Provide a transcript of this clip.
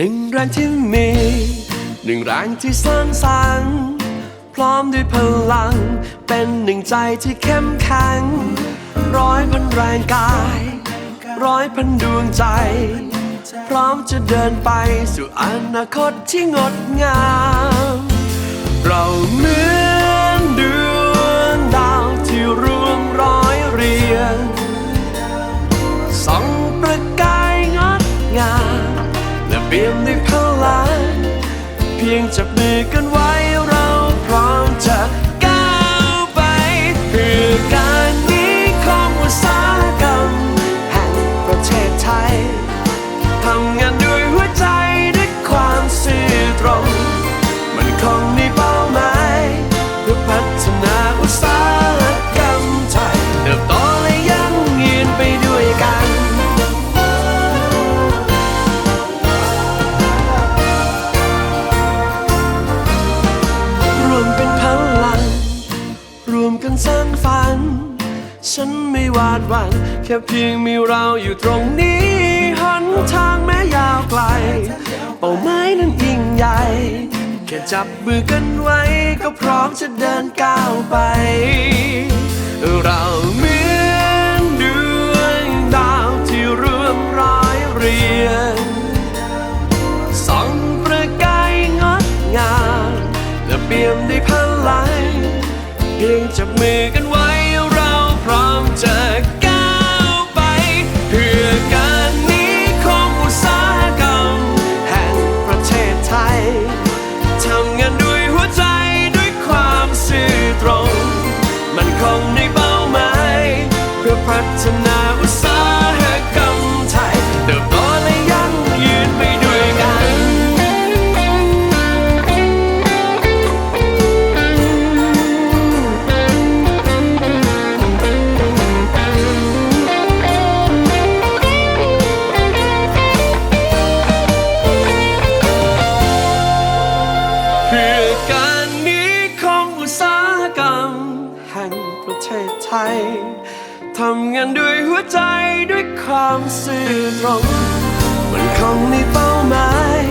หนึ่งแรงที่มี หนึ่งแรงที่สร้างสรรค์พร้อมด้วยพลัง เป็นหนึ่งใจที่เข้มแข็ง ร้อยพันแรงกาย ร้อยพันดวงใจ พร้อมจะเดินไปสู่อนาคตที่งดงาม เปี่ยมด้วยพลังเพียงจับมือกันไว้เราพร้อมจะก้าวไป เพื่อการนี้ของอุตสาหกรรมแห่งประเทศไทยทำงานด้วยหัวใจด้วยความซื่อตรง มันคงมีเป้าหมายเพื่อพัฒนาอุตสาห ฉันไม่หวาดหวั่นแค่เพียงมีเราอยู่ตรงนี้หนทางแม้ยาวไกล เป้าหมายนั้นยิ่งใหญ่ แค่จับมือกันไว้ ก็พร้อมจะเดินก้าวไป เราเหมือนดวงดาวที่รวมร้อยเรียงส่องประกายงดงามและเปี่ยมด้วยพลังเพียงจับมือกัน รง มันคงในเป้าหมาย เพื่อพัฒนาอุตสาห ช่ไทยทำงานด้วยหัวใจด้วยความซื่อตรง มันคงมีเป้าหมาย